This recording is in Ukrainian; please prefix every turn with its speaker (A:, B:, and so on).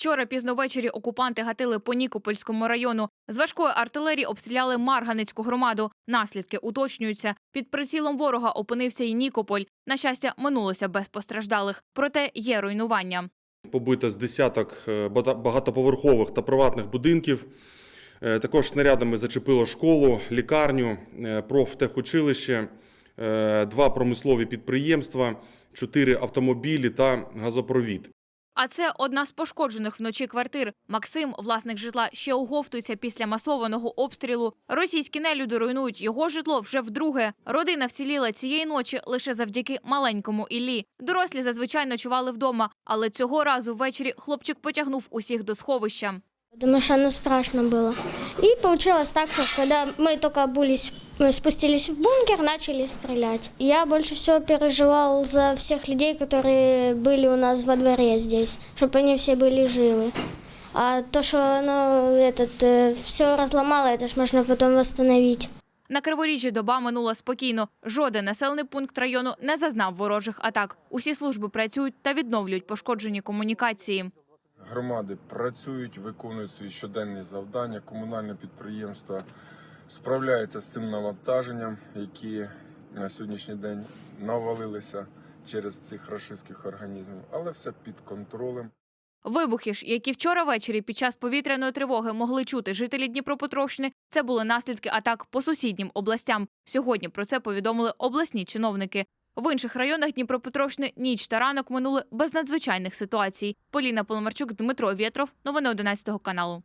A: Вчора пізно ввечері окупанти гатили по Нікопольському району. З важкої артилерії обстріляли Марганицьку громаду. Наслідки уточнюються. Під прицілом ворога опинився і Нікополь. На щастя, минулося без постраждалих. Проте є руйнування.
B: Побито з десяток е, багатоповерхових та приватних будинків. Е, Також снарядами зачепило школу, лікарню, е, профтехучилище, два промислові підприємства, чотири автомобілі та газопровід.
A: А це одна з пошкоджених вночі квартир. Максим, власник житла, ще оговтується після масованого обстрілу. Російські нелюди руйнують його житло вже вдруге. Родина вціліла цієї ночі лише завдяки маленькому Іллі. Дорослі зазвичай ночували вдома, але цього разу ввечері хлопчик потягнув усіх до сховища.
C: Потому что оно страшно было. И получилось так, что когда мы только обулись, мы спустились в бункер, начали стрелять. Я больше всего переживал за всех людей, которые были у нас во дворе здесь, чтобы они все были живы. А то, что оно этот, все разломало, это ж можно потом восстановить.
A: На Криворіжжі доба минула спокійно. Жоден населений пункт району не зазнав ворожих атак. Усі служби працюють та відновлюють пошкоджені комунікації.
D: Громади працюють, виконують свої щоденні завдання. Комунальне підприємство справляється з цим навантаженням, які на сьогоднішній день навалилися через цих рашистських організмів, але все під контролем.
A: Вибухи ж, які вчора ввечері під час повітряної тривоги могли чути жителі Дніпропетровщини, це були наслідки атак по сусіднім областям. Сьогодні про це повідомили обласні чиновники. В інших районах Дніпропетровщини ніч та ранок минули без надзвичайних ситуацій. Поліна Поломарчук, Дмитро Вєтров. Новини 11 каналу.